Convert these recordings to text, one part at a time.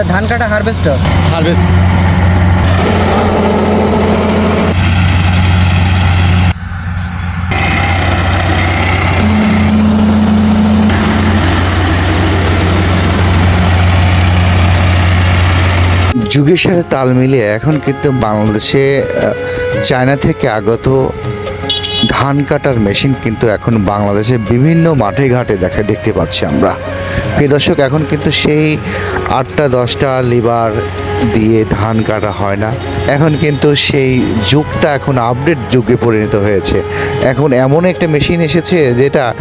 এটা ধান কাটা হারভেস্টার। হারভেস্ট যুগের সাথে তাল মিলিয়ে এখন কিন্তু বাংলাদেশে চায়না থেকে আগত ধান কাটার মেশিন কিন্তু এখন বাংলাদেশে বিভিন্ন মাঠে ঘাটে দেখা দেখতে পাচ্ছি আমরা। প্রিয় দর্শক, এখন কিন্তু সেই আটটা, দশটা লিভার দিয়ে ধান কাটা হয় না। এখন কিন্তু সেই যুগটা এখন আপডেট যুগে পরিণত হয়েছে। এখন এমন একটা মেশিন এসেছে যেটা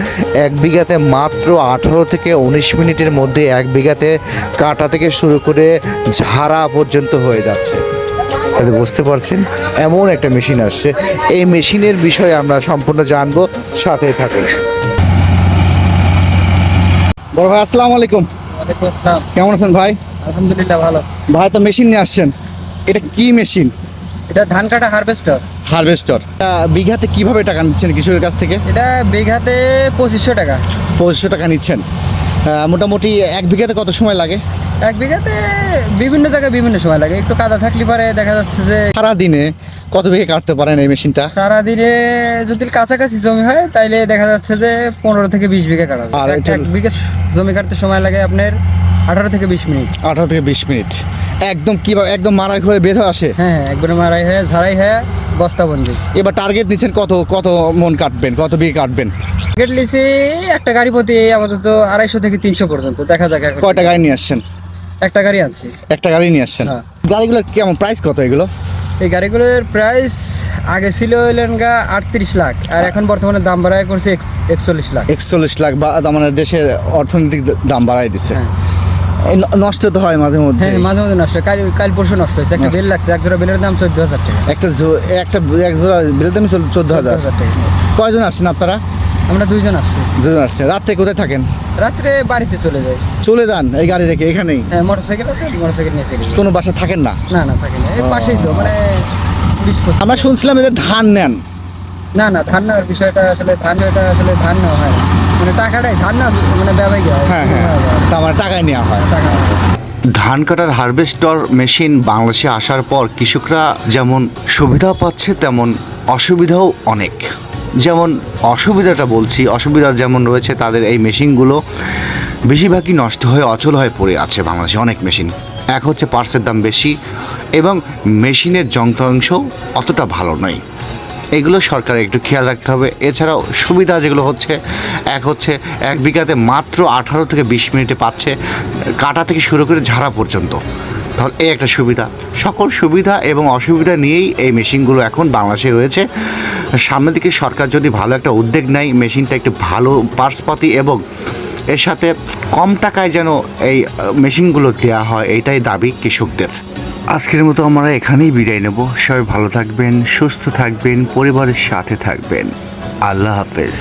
এক বিঘাতে মাত্র আঠারো থেকে উনিশ মিনিটের মধ্যে এক বিঘাতে কাটা থেকে শুরু করে ঝাড়া পর্যন্ত হয়ে যাচ্ছে। তাহলে বুঝতে পারছেন এমন একটা মেশিন আসছে। এই মেশিনের বিষয়ে আমরা সম্পূর্ণ জানব সাথে থাকুন। বড় ভাই আসসালামু আলাইকুম। কেমন আছেন ভাই? আলহামদুলিল্লাহ ভালো ভাই তো মেশিন নিয়ে আসছেন। এটা কি মেশিন? এটা ধান কাটা হারভেস্টার। হারভেস্টার। বিঘাতে কীভাবে টাকা নিচ্ছেন কৃষকের কাছ থেকে? এটা বিঘাতে পঁচিশশো টাকা। পঁচিশশো টাকা নিচ্ছেন। মোটামুটি এক বিঘাতে কত সময় লাগে? এক বিঘাতে বিভিন্ন জায়গায় বিভিন্ন সময় লাগে। একটু কাদা থাকলে পরে দেখা যাচ্ছে যে সারা দিনে কত বিঘে কাটতে পারেন এই মেশিনটা? সারাদিনে যদি কাছাকাছি জমি হয় তাইলে দেখা যাচ্ছে যে পনেরো থেকে বিশ বিঘা কাটা আর এক- বিঘা জমি কাটতে সময় লাগে আপনার আঠারো থেকে বিশ মিনিট। আঠারো থেকে বিশ মিনিট। একদম কীভাবে একদম মারাই করে বের হয়ে আসে? হ্যাঁ হ্যাঁ একবারে মারাই হয়ে ঝাড়াই হয়ে বস্তা বন্দি। এবার টার্গেট নিচ্ছেন কত কত মন কাটবেন কত বিঘে কাটবেন? গেট লিসি একটা গাড়ি প্রতি আপাতত আড়াইশো থেকে তিনশো পর্যন্ত। দেখা যাক। কয়টা গাড়ি নিয়ে আসছেন? একটা গাড়ি আনছি একটা গাড়ি নিয়ে আসছেন। হ্যাঁ। গাড়িগুলো কেমন প্রাইস কত এগুলো? এই গাড়িগুলোর প্রাইস আগে ছিল হইলেন গা আটত্রিশ লাখ আর এখন বর্তমানে দাম বাড়ায় করছে এক- একচল্লিশ লাখ। একচল্লিশ লাখ বা আমাদের দেশের অর্থনৈতিক দাম বাড়াই দিচ্ছে। হ্যাঁ। নষ্ট তো হয় মাঝে মধ্যে। হ্যাঁ মাঝে মাঝে নষ্ট। কাল কাল পরশু নষ্ট হয়েছে। একটা বেল লাগছে এক জোড়া বেলের দাম চোদ্দ হাজার টাকা। একটা একটা এক জোড়া বিলের দাম চোদ্দ হাজার। টাকা। কয়জন আসছেন আপনারা? আমরা দুইজন আসছি। দুজন আসছেন রাত্রে কোথায় থাকেন? রাত্রে বাড়িতে চলে যাই। চলে যান এই গাড়ি রেখে এখানেই? হ্যাঁ মোটর সাইকেল আছে মোটর সাইকেল নিয়ে চলে যাই। কোনো বাসা থাকেন না? না না থাকে না। এই পাশেই তো মানে বিশ পঁচিশ আমরা শুনছিলাম এদের ধান নেন। না না ধান নেওয়ার বিষয়টা আসলে ধান এটা আসলে ধান নেওয়া হয় না। মানে টাকাটাই ধান না মানে ব্যবসায়িক হয়। হ্যাঁ হ্যাঁ। তা আমার টাকায় নেওয়া হয়। টাকা ধান কাটার হারভেস্টর মেশিন বাংলাদেশে আসার পর কৃষকরা যেমন সুবিধা পাচ্ছে তেমন অসুবিধাও অনেক। যেমন অসুবিধাটা বলছি, অসুবিধা যেমন রয়েছে তাদের এই মেশিনগুলো বেশিরভাগই নষ্ট হয়ে, অচল হয়ে পড়ে আছে বাংলাদেশে অনেক মেশিন। এক হচ্ছে পার্সের দাম বেশি এবং মেশিনের যন্ত্রাংশ অতটা ভালো নয়। এগুলো সরকারের একটু খেয়াল রাখতে হবে। এছাড়াও সুবিধা যেগুলো হচ্ছে, এক হচ্ছে এক বিঘাতে মাত্র আঠারো থেকে বিশ মিনিটে পাচ্ছে, কাটা থেকে শুরু করে ঝাড়া পর্যন্ত। তাহলে এই একটা সুবিধা। সকল সুবিধা এবং অসুবিধা নিয়েই এই মেশিনগুলো এখন বাংলাদেশে রয়েছে। সামনের দিকে সরকার যদি ভালো একটা উদ্যোগ নেয়, মেশিনটা একটু ভালো পার্সপাতি এবং এর সাথে কম টাকায় যেন এই মেশিনগুলো দেওয়া হয়, এটাই দাবি কৃষকদের। আজকের মতো আমরা এখানেই বিদায় নেব। সবাই ভালো থাকবেন, সুস্থ থাকবেন, পরিবারের সাথে থাকবেন। আল্লাহ হাফেজ।